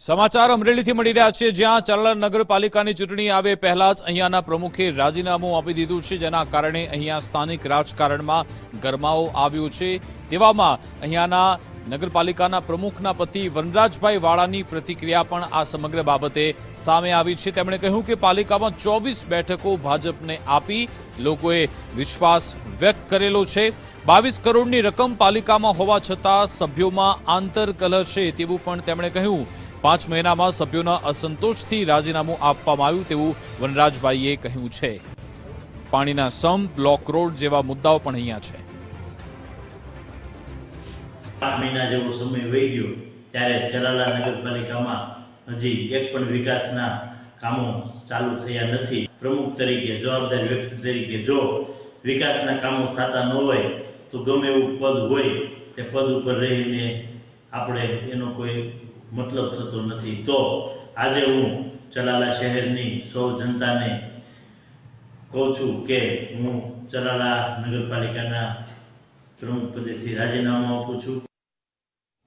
સમાચાર અમરેલીથી મળી રહ્યા છે. જ્યાં ચલણ નગરપાલિકાની ચૂંટણી આવે પહેલા જ અહીંયાના પ્રમુખે રાજીનામું આપી દીધું છે, જેના કારણે અહીંયા સ્થાનિક રાજકારણમાં ગરમાવો આવ્યો છે. તેવામાં અહીંયાના નગરપાલિકાના પ્રમુખના પતિ વનરાજભાઈ વાળાની પ્રતિક્રિયા પણ આ સમગ્ર બાબતે સામે આવી છે. તેમણે કહ્યું કે પાલિકામાં ચોવીસ બેઠકો ભાજપને આપી લોકોએ વિશ્વાસ વ્યક્ત કરેલો છે. બાવીસ કરોડની રકમ પાલિકામાં હોવા છતાં સભ્યોમાં આંતરકલહ છે તેવું પણ તેમણે કહ્યું. પાંચ મહિનામાં સભ્યોના અસંતોષથી રાજીનામું આપવામાં આવ્યું તેવું વનરાજભાઈએ કહ્યું છે. પાણીના સંપ બ્લોક રોડ જેવા મુદ્દાઓ પણ અહીંયા છે. આઠ મહિના જેવો સમય વહી ગયો ત્યારે ચરાલા નગરપાલિકામાં હજી એક પણ વિકાસના કામો ચાલુ થયા નથી. પ્રમુખ તરીકે જવાબદાર વ્યક્તિ તરીકે જો વિકાસના કામો થતા ન હોય તો ગમે એવું પદ હોય તે પદ ઉપર રહીને આપણે એનો કોઈ મતલબ થતો નથી. તો આજે હું ચલાલા શહેરની સૌ જનતાને કહું છું કે હું ચલાલા નગરપાલિકાના પ્રમુખ પદેથી રાજીનામું આપું છું.